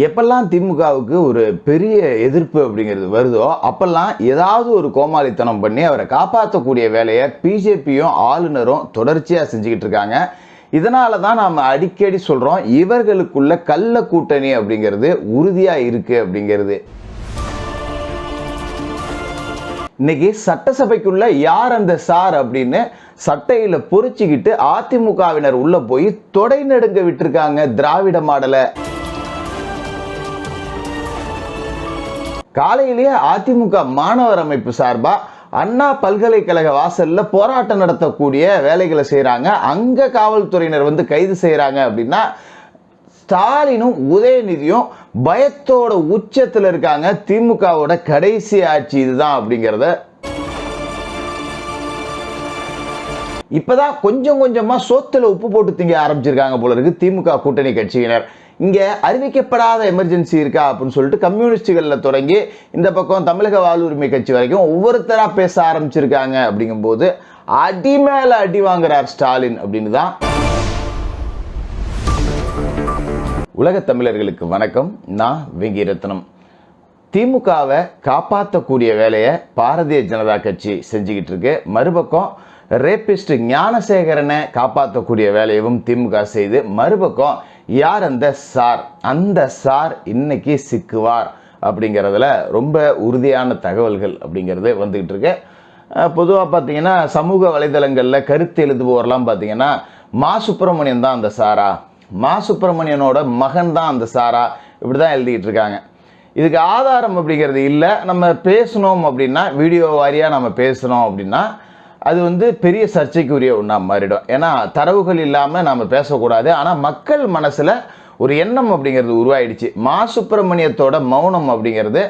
எப்பெல்லாம் திமுகவுக்கு ஒரு பெரிய எதிர்ப்பு அப்படிங்கிறது வருதோ அப்பெல்லாம் ஏதாவது ஒரு கோமாளித்தனம் பண்ணி அவரை காப்பாற்றக்கூடிய வேலையை பிஜேபியும் ஆளுநரும் தொடர்ச்சியாக செஞ்சுக்கிட்டு இருக்காங்க. இதனால தான் நாம் அடிக்கடி சொல்கிறோம் இவர்களுக்குள்ள கள்ள கூட்டணி அப்படிங்கிறது உறுதியாக இருக்குது அப்படிங்கிறது. இன்னைக்கு சட்டசபைக்குள்ள யார் அந்த சார் அப்படின்னு சட்டையில பொறிச்சுக்கிட்டு அதிமுகவினர் உள்ள போய் தொடை நடுங்க விட்டுருக்காங்க திராவிட மாடலை. காலையிலேயே அதிமுக மாணவர் அமைப்பு சார்பாக அண்ணா பல்கலைக்கழக வாசலில் போராட்டம் நடத்தக்கூடிய வேலைகளை செய்கிறாங்க அங்கே காவல்துறையினர் வந்து கைது செய்கிறாங்க அப்படின்னா ஸ்டாலினும் உதயநிதியும் பயத்தோட உச்சத்தில் இருக்காங்க. திமுகவோட கடைசி ஆட்சி இதுதான் அப்படிங்கிறத. இப்போதான் கொஞ்சம் கொஞ்சமாக சோத்தில் உப்பு போட்டு திங்க ஆரம்பிச்சிருக்காங்க போல இருக்கு திமுக கூட்டணி கட்சியினர். இங்கே அறிவிக்கப்படாத எமர்ஜென்சி இருக்கா அப்படின்னு சொல்லிட்டு கம்யூனிஸ்டுகளில் தொடங்கி இந்த பக்கம் தமிழக வாழ்வுரிமை கட்சி வரைக்கும் ஒவ்வொருத்தராக பேச ஆரம்பிச்சிருக்காங்க அப்படிங்கும்போது அடி மேலே அடி வாங்குறார் ஸ்டாலின் அப்படின்னு தான் உலகத் தமிழர்களுக்கு வணக்கம். நான் வெங்கிரத்னம் திமுகவை காப்பாற்றக்கூடிய வேலையை பாரதிய ஜனதா கட்சி செஞ்சுக்கிட்டு இருக்கு. மறுபக்கம் ரேபிஸ்ட் ஞானசேகரனை காப்பாற்றக்கூடிய வேலையவும் திமுக செய்து மறுபக்கம் யார் அந்த சார்? அந்த சார் இன்னைக்கு சிக்குவார் அப்படிங்கிறதுல ரொம்ப உறுதியான தகவல்கள் அப்படிங்கிறது வந்துக்கிட்டு இருக்கு. பொதுவாக பார்த்தீங்கன்னா சமூக வலைதளங்களில் கருத்து எழுதுபவர்லாம் பார்த்தீங்கன்னா மா சுப்பிரமணியன் தான் அந்த சாரா? மா சுப்பிரமணியனோட மகன் தான் அந்த சாரா? இப்படி தான் எழுதிக்கிட்டு இருக்காங்க. இதுக்கு ஆதாரம் அப்படிங்கிறது இல்லை. நம்ம பேசணும் அப்படின்னா வீடியோ வாரியாக நம்ம பேசணும் அப்படின்னா அது வந்து பெரிய சர்ச்சைக்குரிய ஒன்றா மாறிடும். ஏன்னா தரவுகள் இல்லாமல் நாம் பேசக்கூடாது. ஆனால் மக்கள் மனசில் ஒரு எண்ணம் அப்படிங்கிறது உருவாயிடுச்சு. மா சுப்பிரமணியத்தோட மௌனம் அப்படிங்கிறது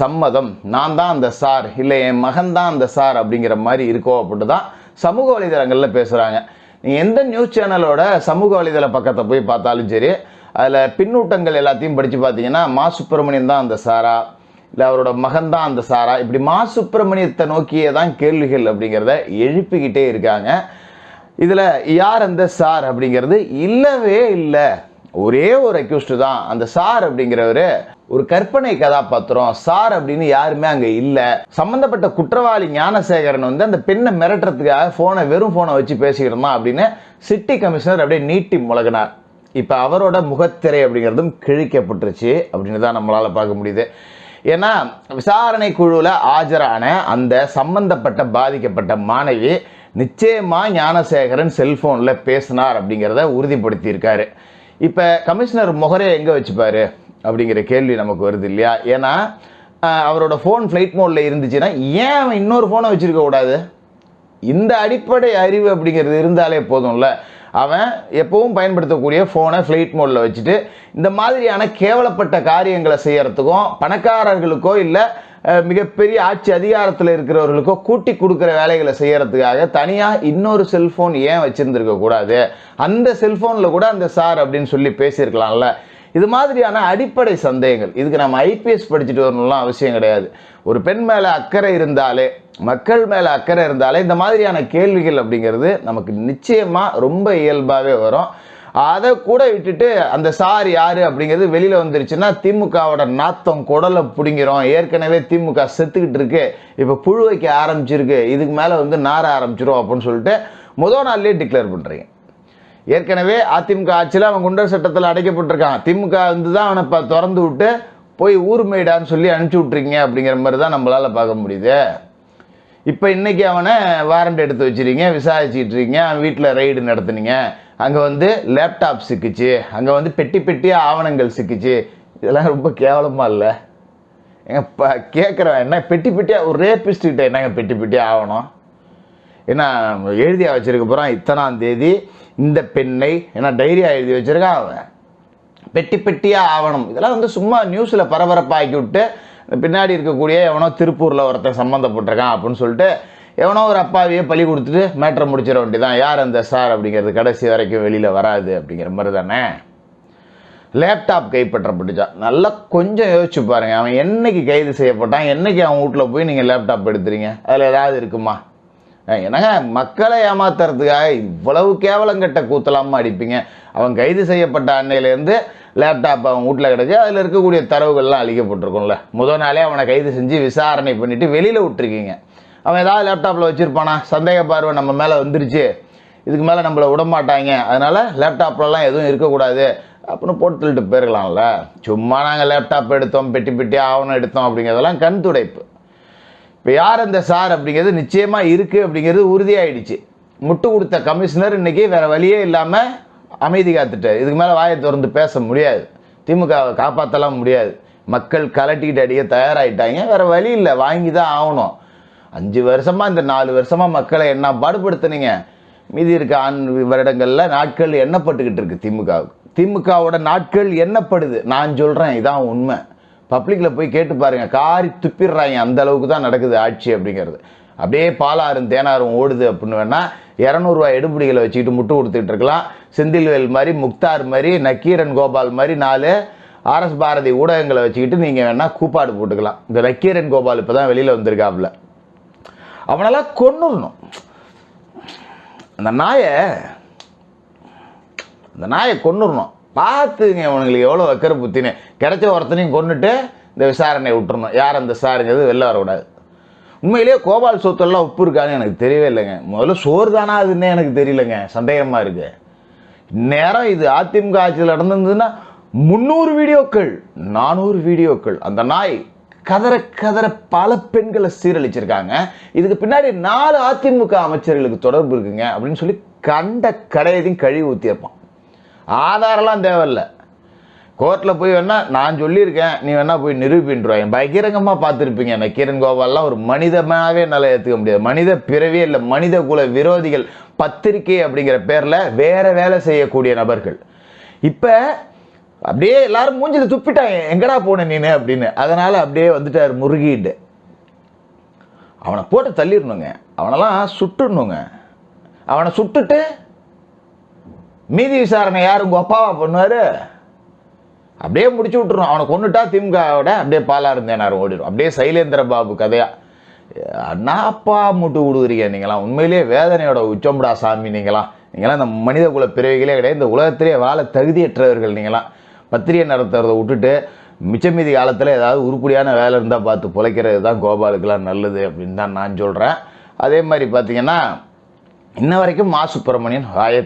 சம்மதம். நான் தான் அந்த சார். இல்லை என் மகன் தான் அந்த சார் அப்படிங்கிற மாதிரி இருக்கோ அப்படின்ட்டு தான் சமூக வலைதளங்களில் பேசுகிறாங்க நீங்கள் எந்த நியூஸ் சேனலோட சமூக வலைதள பக்கத்தை போய் பார்த்தாலும் சரி அதில் பின்னூட்டங்கள் எல்லாத்தையும் படித்து பார்த்தீங்கன்னா மா சுப்பிரமணியம் தான் அந்த சாரா. இல்லை அவரோட மகன் தான் அந்த சாரா. இப்படி மா சுப்பிரமணியத்தை நோக்கியே தான் கேள்விகள் அப்படிங்கிறத எழுப்பிக்கிட்டே இருக்காங்க. இதில் யார் அந்த சார் அப்படிங்கிறது இல்லவே இல்லை. ஒரே ஒரு அக்யூஸ்டு தான். அந்த சார் அப்படிங்கிறவர் ஒரு கற்பனை கதாபாத்திரம். சார் அப்படின்னு யாருமே அங்கே இல்லை. சம்மந்தப்பட்ட குற்றவாளி ஞானசேகரன் வந்து அந்த பெண்ணை மிரட்டுறதுக்காக ஃபோனை வெறும் ஃபோனை வச்சு பேசிக்கிறோமா அப்படின்னு சிட்டி கமிஷனர் அப்படியே நீட்டி முழகினார் இப்போ அவரோட முகத்திரை அப்படிங்கிறதும் கிழிக்கப்பட்டுருச்சு அப்படின்னு தான் நம்மளால் பார்க்க முடியுது. ஏன்னா விசாரணை குழுவில் ஆஜரான அந்த சம்பந்தப்பட்ட பாதிக்கப்பட்ட மாணவி நிச்சயமாக ஞானசேகரன் செல்ஃபோனில் பேசினார் அப்படிங்கிறத உறுதிப்படுத்தியிருக்காரு. இப்போ கமிஷனர் முகரே எங்கே வச்சுப்பார் அப்படிங்கிற கேள்வி நமக்கு வருது இல்லையா? ஏன்னா அவரோட ஃபோன் ஃப்ளைட் மோடில் இருந்துச்சுன்னா ஏன் அவன் இன்னொரு ஃபோனை வச்சுருக்க கூடாது? இந்த அடிப்படை அறிவு அப்படிங்கிறது இருந்தாலே போதும்ல. அவன் எப்பவும் பயன்படுத்தக்கூடிய ஃபோனை ஃப்ளைட் மோடில் வச்சுட்டு இந்த மாதிரியான கேவலப்பட்ட காரியங்களை செய்கிறதுக்கும் பணக்காரர்களுக்கோ இல்லை மிகப்பெரிய ஆட்சி அதிகாரத்தில் இருக்கிறவர்களுக்கோ கூட்டி கொடுக்குற வேலைகளை செய்கிறதுக்காக தனியாக இன்னொரு செல்ஃபோன் ஏன் வச்சுருந்துருக்க கூடாது? அந்த செல்ஃபோனில் கூட அந்த சார் அப்படின்னு சொல்லி பேசியிருக்கலாம்ல. இது மாதிரியான அடிப்படை சந்தேகங்கள். இதுக்கு நம்ம ஐபிஎஸ் படிச்சுட்டு வரணும்லாம் அவசியம் கிடையாது. ஒரு பெண் மேலே அக்கறை இருந்தாலே மக்கள் மேலே அக்கறை இருந்தாலே இந்த மாதிரியான கேள்விகள் அப்படிங்கிறது நமக்கு நிச்சயமாக ரொம்ப இயல்பாகவே வரும். அதை கூட விட்டுட்டு அந்த சார் யார் அப்படிங்கிறது வெளியில் வந்துருச்சுன்னா திமுகவோட நாத்தம் குடலை பிடிங்கிறோம் ஏற்கனவே திமுக செத்துக்கிட்டு இருக்கு. இப்போ புழு வைக்க ஆரம்பிச்சிருக்கு. இதுக்கு மேலே வந்து நார ஆரம்பிச்சிரும் அப்படின்னு சொல்லிட்டு முதல் நாள்லேயே டிக்ளேர் பண்ணுறீங்க ஏற்கனவே அதிமுக ஆட்சியில் அவன் குண்டர் சட்டத்தில் அடைக்கப்பட்டிருக்கான். திமுக வந்து தான் அவனை இப்போ திறந்து விட்டு போய் ஊர் மேடான்னு சொல்லி அனுப்பிச்சி விட்ருக்கீங்க அப்படிங்கிற மாதிரி தான் நம்மளால் பார்க்க முடியுது. இப்போ இன்னைக்கு அவனை வாரண்ட் எடுத்து வச்சிருக்கீங்க விசாரிச்சுட்டு இருக்கீங்க அவன் வீட்டில் ரைடு நடத்துனீங்க. அங்கே வந்து லேப்டாப் சிக்கிச்சு அங்கே வந்து பெட்டி பெட்டியாக ஆவணங்கள் சிக்கிச்சு. இதெல்லாம் ரொம்ப கேவலமாக இல்லை. எங்க இப்போ கேட்குறவன் என்ன பெட்டி பெட்டியாக ஒரு ரேபிஸ்ட்டுக்கிட்ட என்னங்க பெட்டி பெட்டியாக ஆகணும் ஏன்னா எழுதியா வச்சிருக்க போகிறான் இத்தனாம் தேதி இந்த பெண்ணை ஏன்னா டைரியா எழுதி வச்சிருக்கான் அவன் பெட்டி பெட்டியாக ஆவணம். இதெல்லாம் வந்து சும்மா நியூஸில் பரபரப்பாக்கி விட்டு பின்னாடி இருக்கக்கூடிய எவனோ திருப்பூரில் ஒருத்தன் சம்மந்தப்பட்டிருக்கான் அப்படின்னு சொல்லிட்டு எவனோ ஒரு அப்பாவையே பழி கொடுத்துட்டு மேட்ரை முடிச்சிட வேண்டியதான் யார் அந்த சார் அப்படிங்கிறது கடைசி வரைக்கும் வெளியில் வராது அப்படிங்கிற மாதிரி தானே? லேப்டாப் கைப்பற்றப்பட்டுச்சா. நல்லா கொஞ்சம் யோசிச்சு பாருங்கள் அவன் என்னைக்கு கைது செய்யப்பட்டான்? என்னைக்கு அவன் வீட்டில் போய் நீங்கள் லேப்டாப் எடுத்துறீங்க? அதில் ஏதாவது இருக்குமா? என்னங்க மக்களை ஏமாத்துறதுக்காக இவ்வளவு கேவலம் கெட்ட கூத்தலாமா அடிப்பீங்க? அவன் கைது செய்யப்பட்ட அன்னையிலேருந்து லேப்டாப் அவன் வீட்டில் கிடச்சி அதில் இருக்கக்கூடிய தரவுகள்லாம் அழிக்கப்பட்டிருக்கும்ல. முதல் நாளே அவனை கைது செஞ்சு விசாரணை பண்ணிவிட்டு வெளியில் விட்டுருக்கீங்க. அவன் ஏதாவது லேப்டாப்பில் வச்சுருப்பானா? சந்தேக பார்வை நம்ம மேலே வந்துருச்சு. இதுக்கு மேலே நம்மளை விடமாட்டாங்க அதனால் லேப்டாப்லலாம் எதுவும் இருக்கக்கூடாது. அப்படின்னு போட்டு போயிருக்கலாம்ல. சும்மா நாங்கள் லேப்டாப் எடுத்தோம் பெட்டி பெட்டி ஆவணம் எடுத்தோம் அப்படிங்கிறதெல்லாம் கண் துடைப்பு. இப்போ யார் அந்த சார் அப்படிங்கிறது நிச்சயமாக இருக்குது அப்படிங்கிறது உறுதியாயிடுச்சு. முட்டு கொடுத்த கமிஷனர் இன்னைக்கு வேறு வழியே இல்லாமல் அமைதி காத்துட்டார். இதுக்கு மேலே வாயை திறந்து பேச முடியாது. திமுகவை காப்பாற்றலாம் முடியாது. மக்கள் கலட்டிக்கிட்டு அடிக்க தயாராகிட்டாங்க வேறு வழி இல்லை. வாங்கி தான் ஆகணும். அஞ்சு வருஷமாக இந்த நாலு வருஷமாக மக்களை என்ன பாடுபடுத்துனீங்க? மீதி இருக்க ஆண் வருடங்களில் நாட்கள் எண்ணப்பட்டுக்கிட்டு இருக்குது திமுகவுக்கு. திமுகவோட நாட்கள் எண்ணப்படுது. நான் சொல்கிறேன் இதான் உண்மை. பப்ளிக்கில் போய் கேட்டு பாருங்கள் காரி துப்பிடுறாங்க. அந்த அளவுக்கு தான் நடக்குது ஆட்சி அப்படிங்கிறது. அப்படியே பாலாறும் தேனாரும் ஓடுது அப்படின்னு வேணால் இரநூறுவா எடுபிடிகளை வச்சுக்கிட்டு முட்டு கொடுத்துட்டு இருக்கலாம். செந்தில்வேல் மாதிரி முக்தார் மாதிரி நக்கீரன் கோபால் மாதிரி நாலு ஆர்எஸ் பாரதி ஊடகங்களை வச்சுக்கிட்டு நீங்கள் வேணால் கூப்பாடு போட்டுக்கலாம். இந்த நக்கீரன் கோபால் இப்போ தான் வெளியில் வந்திருக்காப்புல. அவனெல்லாம் கொண்டுடணும் அந்த நாயை அந்த நாயை கொன்னுடணும் பார்த்துங்க அவனுங்களுக்கு எவ்வளோ வைக்கிற புத்தின்னு. கிடைச்ச ஒருத்தனையும் கொண்டுட்டு இந்த விசாரணையை விட்டுறணும். யார் அந்த சாருங்கிறது வெளில வரக்கூடாது. உண்மையிலேயே கோபால் சொத்தெல்லாம் உப்பு இருக்கான்னு எனக்கு தெரியவே இல்லைங்க. முதல்ல சோறு தானா அதுன்னே எனக்கு தெரியலங்க. சந்தேகமாக இருக்கு. நேரம் இது அதிமுக ஆட்சியில் நடந்திருந்ததுன்னா முந்நூறு வீடியோக்கள் நானூறு வீடியோக்கள். அந்த நாய் கதற கதற பல பெண்களை சீரழிச்சிருக்காங்க. இதுக்கு பின்னாடி நாலு அதிமுக அமைச்சர்களுக்கு தொடர்பு இருக்குங்க அப்படின்னு சொல்லி கண்ட கடையதையும் கழுவி ஊற்றியிருப்பான் ஆதாரம்லாம் தேவையில்லை. கோர்ட்டில் போய் வேணால் நான் சொல்லியிருக்கேன் நீ வேணால் போய் நிரூபின்றாங்க பகிரங்கமாக பார்த்துருப்பீங்க நக்கீரன் கோபால்லாம் ஒரு மனிதமாகவே என்னால் ஏற்றுக்க முடியாது. மனித பிறவியே இல்லை. மனித குல விரோதிகள் பத்திரிகை அப்படிங்கிற பேரில் வேறு வேலை செய்யக்கூடிய நபர்கள். இப்போ அப்படியே எல்லாரும் மூஞ்சில் துப்பிட்டாங்க. எங்கடா போன நீனு அப்படின்னு. அதனால் அப்படியே வந்துட்டார் முருகிட்டு அவனை போட்டு தள்ளிடணுங்க. அவனெல்லாம் சுட்டுடணுங்க. அவனை சுட்டுட்டு மீதி விசாரணை யார்? உங்கள் அப்பாவா பண்ணுவார்? அப்படியே முடிச்சு விட்டுரும் அவனை கொண்டுட்டா திமுகவோட அப்படியே பாலா இருந்தேனார் ஓடிடும் அப்படியே சைலேந்திர பாபு கதையா. அண்ணா அப்பா மூட்டு விடுகிறீங்க நீங்களாம். உண்மையிலேயே வேதனையோட உச்சம்படா சாமி நீங்களாம். நீங்களாம் இந்த மனித குல பிறவிகளே கிடையாது. இந்த உலகத்திலே வாழ தகுதியற்றவர்கள் நீங்களாம். பத்திரிகை நடத்துறதை விட்டுட்டு மிச்சம் மீதி காலத்தில் ஏதாவது உருப்படியான வேலை இருந்தால் பார்த்து பிழைக்கிறது தான் கோபாலுக்கெல்லாம் நல்லது அப்படின்னு தான் நான் சொல்கிறேன் அதே மாதிரி பார்த்தீங்கன்னா இன்ன வரைக்கும் மா சுப்பிரமணியன் வாயை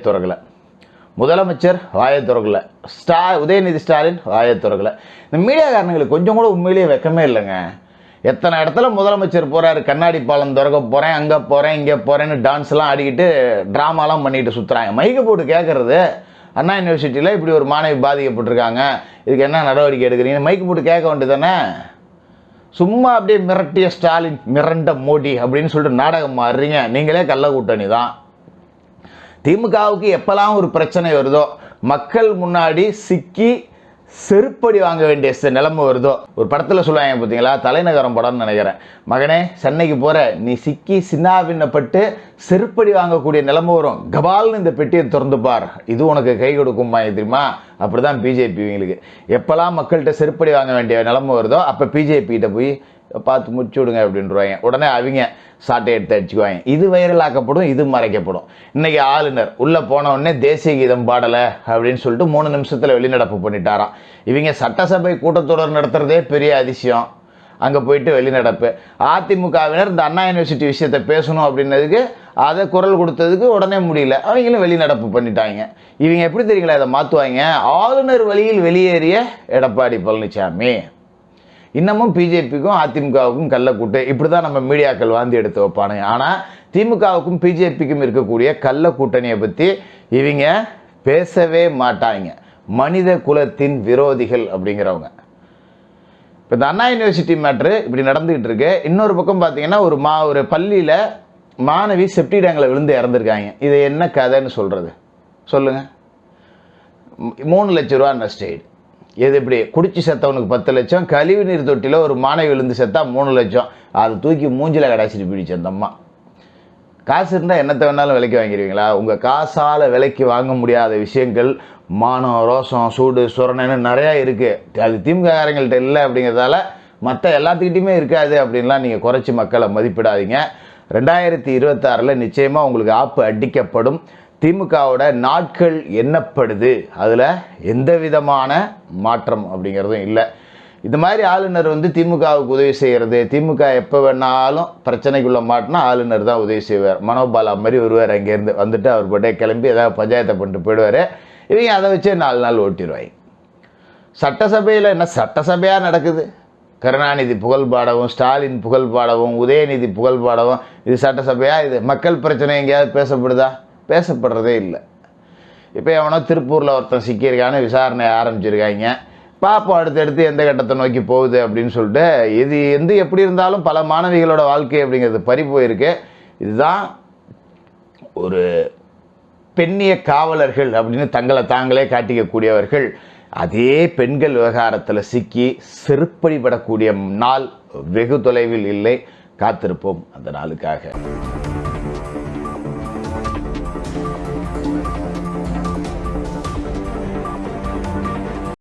முதலமைச்சர் வாயை திறக்கல. ஸ்டா உதயநிதி ஸ்டாலின் வாயை திறக்கல. இந்த மீடியாக்காரனுங்களுக்கு கொஞ்சம் கூட உண்மையிலேயே வெக்கமே இல்லைங்க. எத்தனை இடத்துல முதலமைச்சர் போகிறாரு கண்ணாடி பாலம் திறக்க போகிறேன் அங்கே போகிறேன் இங்கே போகிறேன்னு டான்ஸ்லாம் ஆடிக்கிட்டு ட்ராமாலாம் பண்ணிட்டு சுற்றுறாங்க மைக்கு போட்டு கேட்குறது அண்ணா யூனிவர்சிட்டியில் இப்படி ஒரு மாணவி பாதிக்கப்பட்டிருக்காங்க. இதுக்கு என்ன நடவடிக்கை எடுக்கிறீங்க? மைக்கு போட்டு கேட்க வேண்டியது தானே சும்மா அப்படியே மிரட்டிய ஸ்டாலின் மிரண்ட மோடி அப்படின்னு சொல்லிட்டு நாடகம் மாறுறீங்க நீங்களே கள்ள கூட்டணி தான் திமுகவுக்கு எப்போல்லாம் ஒரு பிரச்சனை வருதோ மக்கள் முன்னாடி சிக்கி செருப்படி வாங்க வேண்டிய நிலைமை வருதோ ஒரு படத்தில் சொல்லுவாங்க பார்த்தீங்களா தலைநகரம் படம்னு நினைக்கிறேன். மகனே சென்னைக்கு போகிற நீ சிக்கி சின்னாபின்னப்பட்டு செருப்படி வாங்கக்கூடிய நிலைமை வரும். கபால்னு இந்த பெட்டியை திறந்து பார். இது உனக்கு கை கொடுக்குமா தெரியுமா? அப்படிதான் பிஜேபி இவங்களுக்கு. எப்போல்லாம் மக்கள்கிட்ட செருப்படி வாங்க வேண்டிய நிலைமை வருதோ அப்போ பிஜேபிகிட்ட போய் பார்த்து முடிச்சு விடுங்க அப்படின்றவாங்க உடனே அவங்க சாட்டை எடுத்து அடிச்சுக்குவாங்க. இது வைரலாக்கப்படும் இது மறைக்கப்படும். இன்றைக்கி ஆளுநர் உள்ளே போன உடனே தேசிய கீதம் பாடலை அப்படின்னு சொல்லிட்டு மூணு நிமிஷத்தில் வெளிநடப்பு பண்ணிட்டாராம். இவங்க சட்டசபை கூட்டத்தொடர் நடத்துகிறதே பெரிய அதிசயம். அங்கே போயிட்டு வெளிநடப்பு. அதிமுகவினர் இந்த அண்ணா யூனிவர்சிட்டி விஷயத்தை பேசணும் அப்படின்னதுக்கு அதை குரல் கொடுத்ததுக்கு உடனே முடியல. அவங்களும் வெளிநடப்பு பண்ணிட்டாங்க. இவங்க எப்படி தெரியுங்களா இதை மாற்றுவாங்க ஆளுநர் வழியில் வெளியேறிய எடப்பாடி பழனிசாமி. இன்னமும் பிஜேபிக்கும் அதிமுகவுக்கும் கள்ளக்கூட்டு இப்படி தான் நம்ம மீடியாக்கள் வாந்தி எடுத்து வைப்பானுங்க. ஆனால் திமுகவுக்கும் பிஜேபிக்கும் இருக்கக்கூடிய கள்ள கூட்டணியை பற்றி இவங்க பேசவே மாட்டாங்க. மனித குலத்தின் விரோதிகள் அப்படிங்கிறவங்க. இப்போ இந்த அண்ணா யூனிவர்சிட்டி மேட்ரு இப்படி நடந்துகிட்டு இருக்கு. இன்னொரு பக்கம் பார்த்தீங்கன்னா ஒரு மா ஒரு பள்ளியில் மாணவி செப்டி டேங்கில் விழுந்து இறந்துருக்காங்க. இது என்ன கதைன்னு சொல்கிறது சொல்லுங்கள் மூணு லட்ச ரூபா நஷ்டஈடு எது இப்படி குடிச்சு செத்தவனுக்கு பத்து லட்சம் கழிவு நீர் தொட்டியில் ஒரு மாணவி விழுந்து செத்தா மூணு லட்சம். அதை தூக்கி மூஞ்சில் கடாச்சிட்டு பிடிச்சு அந்த அம்மா. காசு இருந்தால் என்னத்தை வேணாலும் விலைக்கு வாங்கிடுவீங்களா? உங்கள் காசால் விலைக்கு வாங்க முடியாத விஷயங்கள் மானம் ரோசம் சூடு சுரணன்னு நிறையா இருக்குது அது திமுககாரங்கள்ட்ட இல்லை அப்படிங்கிறதால மற்ற எல்லாத்துக்கிட்டையுமே இருக்காது அப்படின்லாம் நீங்கள் குறைச்சி மக்களை மதிப்பிடாதீங்க. ரெண்டாயிரத்தி இருபத்தாறில் நிச்சயமாக உங்களுக்கு ஆப்பு அடிக்கப்படும். திமுகவோட நாட்கள் எண்ணப்படுது. அதில் எந்த விதமான மாற்றம் அப்படிங்கிறதும் இல்லை. இந்த மாதிரி ஆளுநர் வந்து திமுகவுக்கு உதவி செய்கிறது திமுக எப்போ வேணாலும் பிரச்சனைக்குள்ளே மாட்டினா ஆளுநர் தான் உதவி செய்வார். மனோபாலா மாதிரி வருவார் அங்கேருந்து வந்துட்டு அவர் பட்டே கிளம்பி ஏதாவது பஞ்சாயத்தை பண்ணிட்டு போயிடுவார். இவங்க அதை வச்சே நாலு நாள் ஓட்டிடுவாங்க. சட்டசபையில் என்ன சட்டசபையாக நடக்குது? கருணாநிதி புகழ் பாடவும் ஸ்டாலின் புகழ் பாடவும் உதயநிதி புகழ் பாடவும் இது சட்டசபையாக இது மக்கள் பிரச்சனை எங்கேயாவது பேசப்படுதா? பேசப்படுறதே இல்லை. இப்போ எவனோ திருப்பூரில் ஒருத்தன் சிக்கியிருக்கான்னு விசாரணை ஆரம்பிச்சிருக்காங்க. பார்ப்போம் அடுத்தடுத்து எந்த கட்டத்தை நோக்கி போகுது அப்படின்னு சொல்லிட்டு இது எந்த எப்படி இருந்தாலும் பல மாணவிகளோட வாழ்க்கை அப்படிங்கிறது பறி போயிருக்கு. இதுதான் ஒரு பெண்ணிய காவலர்கள் அப்படின்னு தங்களை தாங்களே காட்டிக்கக்கூடியவர்கள். அதே பெண்கள் விவகாரத்தில் சிக்கி செருப்படிபடக்கூடிய நாள் வெகு தொலைவில் இல்லை. காத்திருப்போம் அந்த நாளுக்காக.